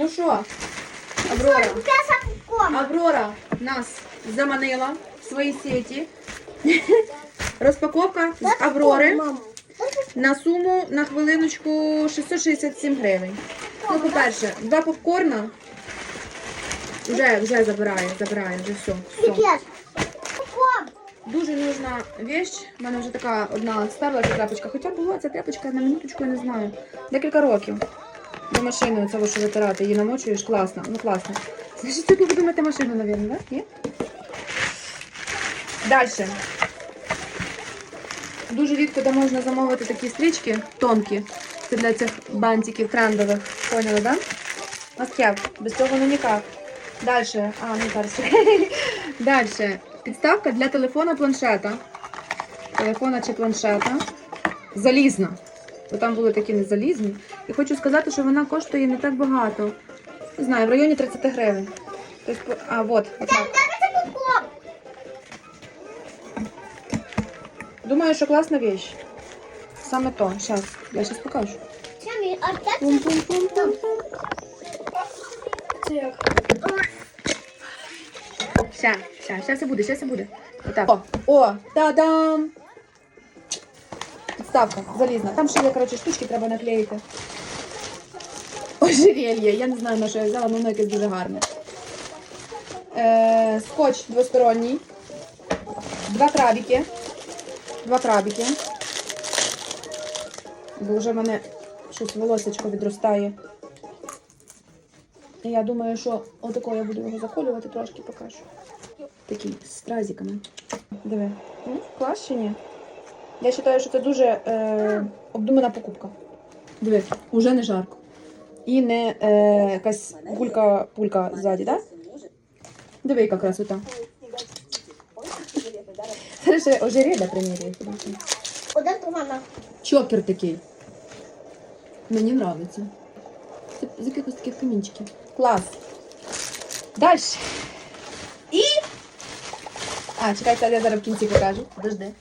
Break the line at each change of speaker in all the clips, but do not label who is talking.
Ну що, Аврора? Аврора нас заманила в свої сеті. Розпаковка з Аврори на суму на хвилиночку 667 гривень. Ну, по-перше, два попкорна. Вже, вже забирає, забирає, вже все. все. Дуже нужна вещь. У мене вже така одна стерла ця тряпочка. Хоча була ця тряпочка на минуточку, я не знаю. Декілька років. До машини оце що витирати, її намочуєш, класно. Ну класно. Значить, сьогодні буду мити машину, мабуть, так? Ні? Далі. Дуже рідко де можна замовити такі стрічки тонкі. Це для цих бантиків трендових. Поняли? Да? Маскев. Без цього ну ніяк. Далі. А, ну зараз. Далі. Підставка для телефона планшета. Телефона чи планшета. Залізна. Бо там були такі незалізні. І хочу сказати, що вона коштує не так багато. Не знаю, в районі 30 гривень. Тобто, а, от, отак. Думаю, що класна вещь. Саме то. Зараз. Я зараз покажу. Пум-пум-пум-пум. Ща, ща, щас буде, щас і буде. Отак. О, о, та-дам! Підставка залізна. Там ще є, коротше, штучки треба наклеїти. Ожерелье. Я не знаю, на що я взяла, воно якесь дуже гарне. Е, скотч двосторонній. Два крабики. Два крабики. Бо вже в мене щось волосечко відростає. І я думаю, що отако я буду його заколювати трошки покажу. Такий з стразиками. Диви. М, Клас чи ні? Я вважаю, що це дуже е, обдумана покупка. Диви, уже не жарко. І не е, якась кулька-пулька ззаді, так? Да? Диви, яка красота. Зараз ще ожерелья примірює.
Ты мама?
Чокер такий. Мені подобається. З якихось таких камінчиків. Клас. Далі. І. А, чекайте, я зараз в кінці покажу. Подожди.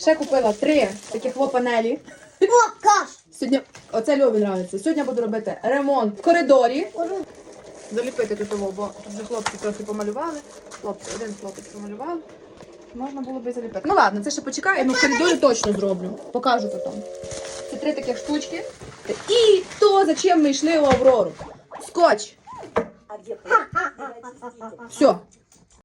Ще купила три таких во панелі.
О, каш.
Сьогодні, оце Льові подобається. Сьогодні буду робити ремонт в коридорі. Заліпити тут того, бо тут вже хлопці трохи помалювали. Хлопці, один хлопець помалював. Можна було би заліпити. Ну ладно, це ще почекає, ну в коридорі точно зроблю. Покажу потім. Це три таких штучки. І то, зачем ми йшли у Аврору. Скотч. Все.